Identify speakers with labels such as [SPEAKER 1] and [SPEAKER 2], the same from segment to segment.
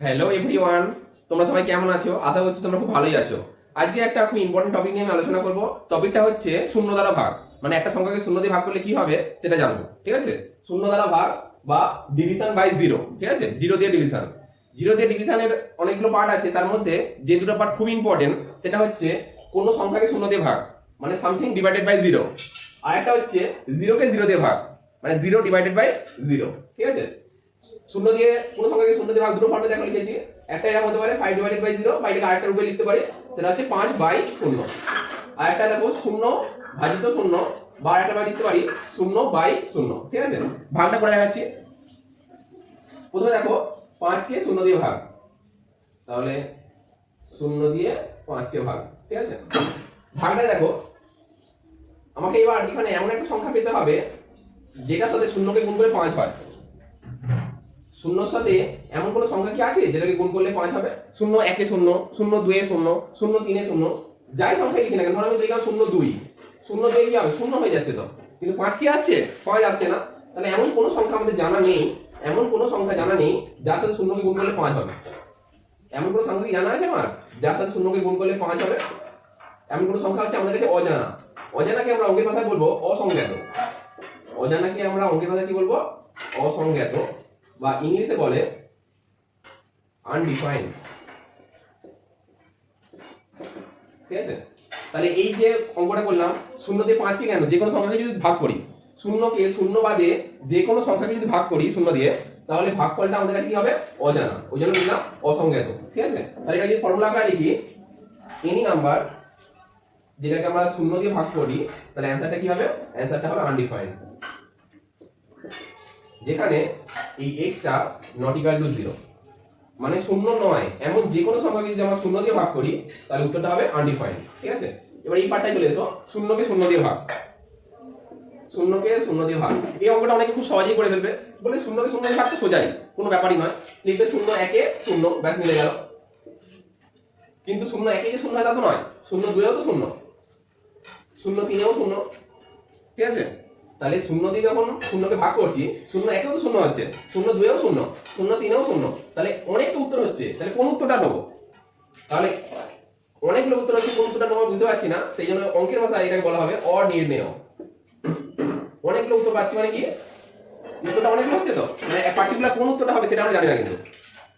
[SPEAKER 1] Hello everyone তোমরা সবাই কেমন আছো? আশা করছি তোমরা খুব ভালোই আছো। আজকে একটা খুব ইম্পর্টেন্ট টপিক নিয়ে আমি আলোচনা করব। টপিকটা হচ্ছে শূন্য দ্বারা ভাগ। মানে একটা সংখ্যাকে শূন্য দিয়ে ভাগ করলে কি হবে? সেটা জানব। ঠিক আছে? শূন্য দ্বারা ভাগ বা ডিভিশন বাই জিরো ঠিক আছে? জিরো দিয়ে ডিভিশন জিরো দিয়ে ডিভিশনের অনেকগুলো পার্ট আছে। তার মধ্যে যে দুটো পার্ট খুব ইম্পর্টেন্ট সেটা হচ্ছে কোনো সংখ্যাকে শূন্য দিয়ে ভাগ। মানে সামথিং ডিভাইডেড বাই জিরো আর একটা হচ্ছে জিরোকে জিরো দিয়ে ভাগ। মানে জিরো ডিভাইডেড বাই জিরো ঠিক আছে? শূন্য দিয়ে, কোনো সংখ্যাকে শূন্য দিয়ে ভাগ, দুটো ফর্মে দেখো লিখেছি। একটা এরকম হতে পারে ফাইভ ডিভাইডেড বাই জিরো বা এটাকে আরেকটা রূপে লিখতে পারি, সেটা হচ্ছে পাঁচ বাই শূন্য। আর একটা দেখো, শূন্য ভাজিত শূন্য, বা একটা বাই লিখতে পারি, শূন্য বাই শূন্য, ঠিক আছে? ভাগটা করে দেখাচ্ছি। প্রথমে দেখো, পাঁচকে শূন্য দিয়ে ভাগ। তাহলে শূন্য দিয়ে পাঁচকে ভাগ, ঠিক আছে? ভাগটা দেখো, আমাকে এবার এখানে এমন একটা সংখ্যা পেতে হবে যেটার সাথে শূন্যকে গুণ করে পাঁচ হয়। শূন্যর সাথে এমন কোনো সংখ্যা কি আছে যেটাকে গুণ করলে পাঁচ হবে? শূন্য একে শূন্য শূন্য দুয়ে শূন্য শূন্য তিনে শূন্য, যাই সংখ্যা লিখি না কেন? ধরো আমি লিখলাম শূন্য দুই। শূন্য দুই কি হবে? শূন্য হয়ে যাচ্ছে তো। কিন্তু পাঁচ কি আসছে? পাঁচ আসছে না। তাহলে এমন কোনো সংখ্যা আমাদের জানা নেই, এমন কোনো সংখ্যা জানা নেই যার সাথে শূন্যকে গুণ করলে পাঁচ হবে। এমন কোনো সংখ্যা কি জানা আছে আমার? যার সাথে শূন্যকে গুণ করলে পাঁচ হবে? এমন কোনো সংখ্যা হচ্ছে আমাদের কাছে অজানা। অজানাকে আমরা অঙ্কের ভাষায় বলব? অসংজ্ঞাত। অজানাকে আমরা অঙ্কের ভাষায় কি বলব? অসংজ্ঞাত। বা ইংলিশে বলে আনডিফাইন্ড ঠিক আছে? তাহলে এই যে অঙ্কটা করলাম, শূন্য দিয়ে পাঁচকে কেন? যে কোনো সংখ্যাকে যদি ভাগ করি, শূন্যকে শূন্য বাদে যে কোনো সংখ্যাকে যদি ভাগ করি, শূন্য দিয়ে, তাহলে ভাগ ভাগফলটা আমাদের কাছে কি হবে? অজানা। ওই জন্য লিখলাম অসংজ্ঞাত। ঠিক আছে? তাহলে এটা যদি ফর্মুলা আকারে লিখি এনি নাম্বার যেটাকে আমরা শূন্য দিয়ে ভাগ করি, তাহলে অ্যান্সারটা কি হবে? অ্যান্সারটা হবে আনডিফাইন্ড যেখানে এই এক্সটা নট ইকাল টু জিরো মানে শূন্য নয়, এমন যে কোনো সংখ্যাকে যদি আমরা শূন্য দিয়ে ভাগ করি, তাহলে উত্তরটা হবে আনডিফাইন্ড ঠিক আছে? এবার এই পার্টটায় চলে এসো, শূন্যকে শূন্য দিয়ে ভাগ। শূন্যকে শূন্য দিয়ে ভাগ। এই অঙ্কটা অনেকে খুব সহজেই করে ফেলবে। বলে শূন্যকে শূন্য দিয়ে ভাগ তো সোজাই, কোনো ব্যাপারই নয়। লিখবে শূন্য একে শূন্য, ব্যাস মিলে গেল। কিন্তু শূন্য একে যে শূন্য হয় তা তো নয়। শূন্য দুয়েও তো শূন্য। শূন্য তিনেও শূন্য। ঠিক আছে? তাহলে শূন্য দিয়ে যখন শূন্যকে ভাগ করছি, শূন্য একেও তো শূন্য হচ্ছে। শূন্য দুয়েও শূন্য শূন্য তিনেও শূন্য। তাহলে অনেক উত্তর হচ্ছে। তাহলে কোন উত্তরটা নেব? তাহলে অনেকগুলো উত্তর হচ্ছে, কোন উত্তরটা নেব বুঝতে পারছি না। সেই জন্য অঙ্কের ভাষা এটাকে বলা হবে অনির্ণেয়। অনেকগুলো উত্তর পাচ্ছি মানে কি? উত্তরটা অনেক হচ্ছে তো? মানে পার্টিকুলার কোন উত্তরটা হবে সেটা আমরা জানি না কিন্তু।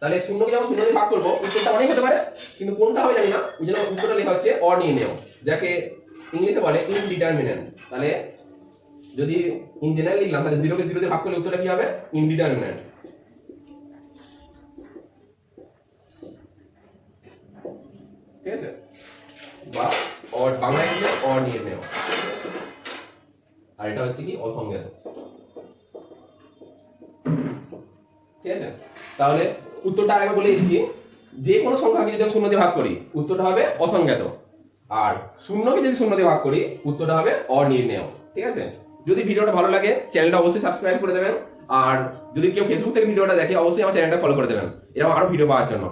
[SPEAKER 1] তাহলে শূন্যকে যখন শূন্য দিয়ে ভাগ করব, উত্তরটা অনেক হতে পারে, কিন্তু কোনটা হবে জানি না। ওই জন্য উত্তরটা লেখা হচ্ছে অনির্ণেয়। যাকে ইংলিশে বলে ইনডিটারমিনেন্ট তাহলে যদি ইন জেনারেল লিখলাম, তাহলে জিরোকে জিরো দিয়ে ভাগ করলে উত্তরটা কি হবে? ইনডিটারমিনেন্ট ঠিক আছে? বা অর বাংলায় আর এটা হচ্ছে কি অসংজ্ঞাত। ঠিক আছে? তাহলে উত্তরটা আগে বলে দিচ্ছি। যে কোনো সংখ্যাকে যদি শূন্য দিয়ে ভাগ করি, উত্তরটা হবে অসংজ্ঞাত। আর শূন্যকে যদি শূন্য দিয়ে ভাগ করি, উত্তরটা হবে অনির্ণেয় ঠিক আছে? যদি ভিডিওটা ভালো লাগে চ্যানেলটা অবশ্যই সাবস্ক্রাইব করে দেবেন। আর যদি কেউ ফেসবুক থেকে ভিডিওটা দেখে, অবশ্যই আমার চ্যানেলটা ফলো করে দেবেন। এরকম আরও ভিডিও পাওয়ার জন্য।